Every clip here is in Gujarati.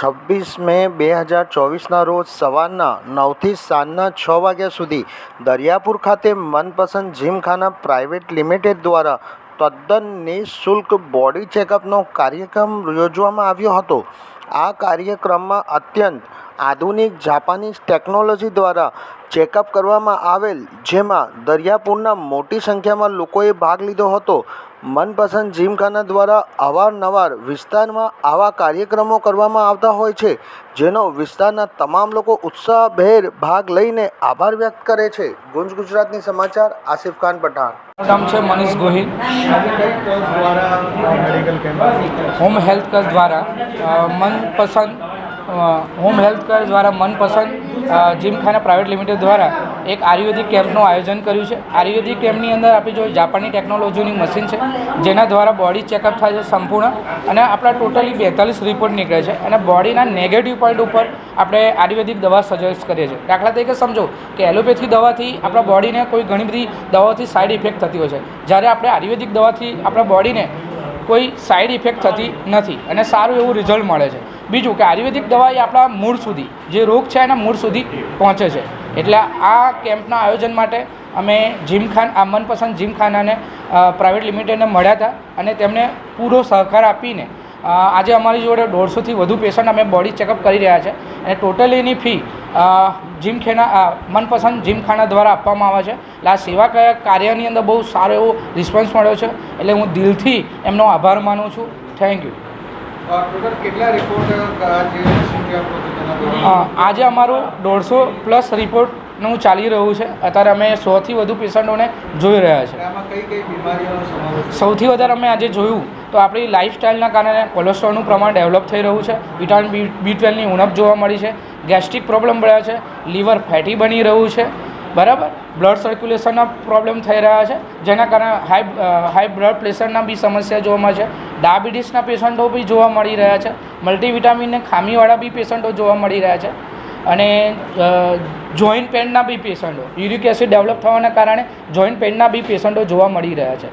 છવ્વીસ મે બે હજાર ચોવીસના રોજ સવારના નવથી સાંજના છ વાગ્યા સુધી દરિયાપુર ખાતે મનપસંદ જીમખાના પ્રાઇવેટ લિમિટેડ દ્વારા તદ્દન નિઃશુલ્ક બોડી ચેકઅપનો કાર્યક્રમ યોજવામાં આવ્યો હતો. આ કાર્યક્રમમાં અત્યંત આધુનિક જાપાનીઝ ટેકનોલોજી દ્વારા ચેકઅપ કરવામાં આવેલ, જેમાં દરિયાપુરના મોટી સંખ્યામાં લોકોએ ભાગ લીધો હતો. મનપસંદ જીમખાના દ્વારા અવારનવાર વિસ્તારમાં આવા કાર્યક્રમો કરવામાં આવતા હોય છે, જેનો વિસ્તારના તમામ લોકો ઉત્સાહભેર ભાગ લઈને આભાર વ્યક્ત કરે છે. ગુંજ ગુજરાતની સમાચાર, આસિફ ખાન પઠાણ. નામ છે Manish Gohil. Home health care દ્વારા મનપસંદ હોમ હેલ્થ કેર દ્વારા મનપસંદ જીમખાના પ્રાઇવેટ લિમિટેડ દ્વારા એક આયુર્વેદિક કેમ્પનું આયોજન કર્યું છે. આયુર્વેદિક કેમ્પની અંદર આપણી જો જાપાની ટેકનોલોજીની મશીન છે, જેના દ્વારા બોડી ચેકઅપ થાય છે સંપૂર્ણ અને આપણા ટોટલી બેતાલીસ રિપોર્ટ નીકળે છે અને બોડીના નેગેટિવ પોઈન્ટ ઉપર આપણે આયુર્વેદિક દવા સજેસ્ટ કરીએ છીએ. દાખલા તરીકે સમજો કે એલોપેથી દવાથી આપણા બોડીને કોઈ ઘણી બધી દવાઓથી સાઈડ ઇફેક્ટ થતી હોય છે. જ્યારે આપણે આયુર્વેદિક દવાથી આપણા બોડીને કોઈ સાઈડ ઇફેક્ટ થતી નથી અને સારું એવું રિઝલ્ટ મળે છે. બીજું કે આયુર્વેદિક દવા એ આપણા મૂળ સુધી, જે રોગ છે એના મૂળ સુધી પહોંચે છે. એટલે આ કેમ્પના આયોજન માટે અમે જીમખાન, આ મનપસંદ જીમખાનાને પ્રાઇવેટ લિમિટેડને મળ્યા હતા અને તેમને પૂરો સહકાર આપીને આજે અમારી જોડે દોઢસોથી વધુ પેશન્ટ અમે બોડી ચેકઅપ કરી રહ્યા છે. અને ટોટલ એની ફી જીમખેના મનપસંદ જીમખાના દ્વારા આપવામાં આવે છે. એટલે આ સેવા કાર્યની અંદર બહુ સારો એવો રિસ્પોન્સ મળ્યો છે. એટલે હું દિલથી એમનો આભાર માનું છું. થેન્ક યુ આજે અમારું દોઢસો પ્લસ રિપોર્ટનું ચાલી રહ્યું છે. અત્યારે અમે સોથી વધુ પેશન્ટોને જોઈ રહ્યા છે? સૌથી વધારે અમે આજે જોયું તો આપણી લાઇફસ્ટાઇલના કારણે કોલેસ્ટ્રોલનું પ્રમાણ ડેવલપ થઈ રહ્યું છે. વિટામિન બી બી ટ્વેલ્વની ઉણપ જોવા મળી છે. ગેસ્ટ્રિક પ્રોબ્લેમ પડ્યા છે. લીવર ફેટી બની રહ્યું છે. બરાબર? બ્લડ સર્ક્યુલેશનના પ્રોબ્લેમ થઈ રહ્યા છે. જેના કારણે હાઈ હાઈ બ્લડ પ્રેશરના બી સમસ્યા જોવા મળે છે. ડાયાબિટીસના પેશન્ટો બી જોવા મળી રહ્યા છે. મલ્ટીવિટામિનને ખામીવાળા બી પેશન્ટો જોવા મળી રહ્યા છે. અને જોઈન્ટ પેનના બી પેશન્ટો યુરિક એસિડ ડેવલપ થવાના કારણે જોઈન્ટ પેનના બી પેશન્ટો જોવા મળી રહ્યા છે.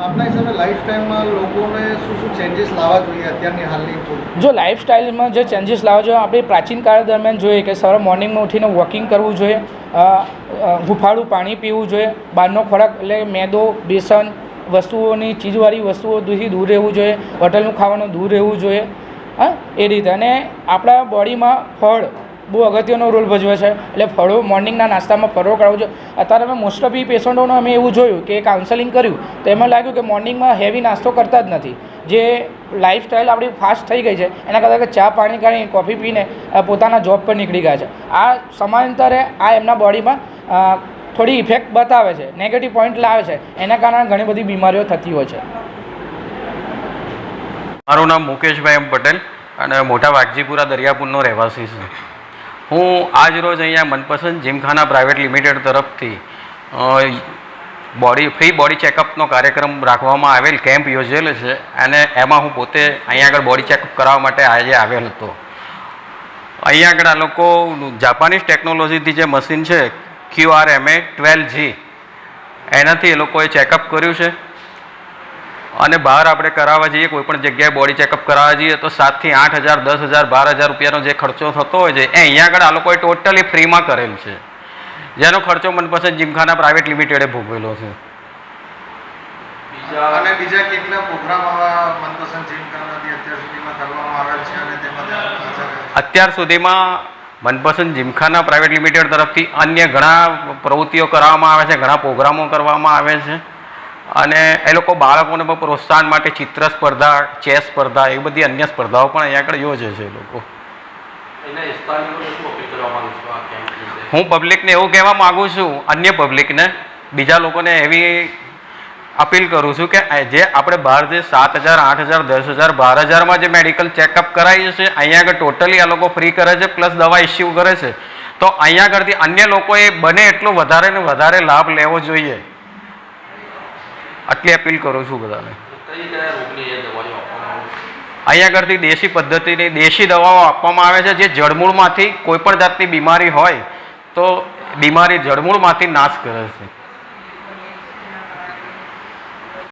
આપના હિસાબે લાઈફ ટાઈમમાં લોકોને શું શું ચેન્જીસ લાવવા જોઈએ અત્યારની હાલની જો લાઈફસ્ટાઈલમાં જે ચેન્જીસ લાવવા જોઈએ આપણે પ્રાચીન કાળ દરમિયાન જોઈએ કે સવારે મોર્નિંગમાં ઉઠીને વોકિંગ કરવું જોઈએ અ, પાણી પીવું જોઈએ બહારનો ખોરાક એટલે મેદો બેસન વસ્તુઓની ચીજવાળી વસ્તુઓથી દૂર રહેવું જોઈએ હોટલનું ખાવાનું દૂર રહેવું જોઈએ હા એ રીતે. અને આપણા બોડીમાં ફળ બહુ અગત્યનો રોલ ભજવે છે. એટલે ફળો મોર્નિંગના નાસ્તામાં ફળો કરાવવું જોઈએ. અત્યારે અમે મોસ્ટ ઓફ પેશન્ટોને અમે એવું જોયું કે કાઉન્સેલિંગ કર્યું તો એમાં લાગ્યું કે મોર્નિંગમાં હેવી નાસ્તો કરતા જ નથી. જે લાઈફસ્ટાઈલ આપણી ફાસ્ટ થઈ ગઈ છે, એના કરતાં કે ચા પાણી કરીને કોફી પીને પોતાના જોબ પર નીકળી ગયા છે. આ સમાંતરે આ એમના બોડીમાં થોડી ઇફેક્ટ બતાવે છે નેગેટિવ પોઈન્ટ લાવે છે. એના કારણે ઘણી બધી બીમારીઓ થતી હોય છે. મારું નામ મુકેશભાઈ પટેલ અને મોટા વાઘજીપુરા દરિયાપુરનો રહેવાસી છું. હું આજ રોજ અહીંયા મનપસંદ જીમખાના પ્રાઇવેટ લિમિટેડ તરફથી બોડી, ફ્રી બોડી ચેકઅપનો કાર્યક્રમ રાખવામાં આવેલ કેમ્પ યોજેલો છે અને એમાં હું પોતે અહીંયા આગળ બોડી ચેકઅપ કરાવવા માટે આજે આવેલ હતો. અહીંયા આગળ આ લોકો જાપાનીઝ ટેકનોલોજીથી જે મશીન છે, Q R M A twelve G, એનાથી એ લોકોએ ચેકઅપ કર્યું છે. અને બહાર આપણે કરાવવા જઈએ કોઈ પણ જગ્યાએ બોડી ચેકઅપ કરાવવા જઈએ તો સાતથી આઠ હજાર દસ હજાર બાર હજાર રૂપિયાનો જે ખર્ચો થતો હોય છે એ અહીંયા આગળ આ લોકોએ ટોટલી ફ્રીમાં કરેલ છે. જેનો ખર્ચો મનપસંદ જીમખાના પ્રાઇવેટ લિમિટેડે ભોગવેલો છે. અને બીજા કેટલા પ્રોગ્રામ મનપસંદ જીમ અત્યાર સુધીમાં કરવામાં આવેલ છે અને તેમાં અત્યાર સુધીમાં મનપસંદ જીમખાના પ્રાઇવેટ લિમિટેડ તરફથી અન્ય ઘણા પ્રવૃત્તિઓ કરવામાં આવે છે ઘણા પ્રોગ્રામો કરવામાં આવે છે. અને એ લોકો બાળકોને પણ પ્રોત્સાહન માટે ચિત્ર સ્પર્ધા ચેસ સ્પર્ધા એ બધી અન્ય સ્પર્ધાઓ પણ અહીંયા આગળ યોજે છે એ લોકો. હું પબ્લિકને એવું કહેવા માગું છું અન્ય પબ્લિકને બીજા લોકોને એવી અપીલ કરું છું કે જે આપણે બહાર જે સાત હજાર આઠ હજાર દસ હજાર બાર હજારમાં જે મેડિકલ ચેકઅપ કરાવીએ છીએ અહીંયા આગળ ટોટલી આ લોકો ફ્રી કરે છે પ્લસ દવા ઇસ્યુ કરે છે. તો અહીંયા આગળથી અન્ય લોકોએ બને એટલો વધારે ને વધારે લાભ લેવો જોઈએ. આટલી અપીલ કરું છું બધાને. અહીંયા આગળથી દેશી પદ્ધતિની દેશી દવાઓ આપવામાં આવે છે જે જળમૂળમાંથી કોઈ પણ જાતની બીમારી હોય તો બીમારી જળમૂળમાંથી નાશ કરે છે.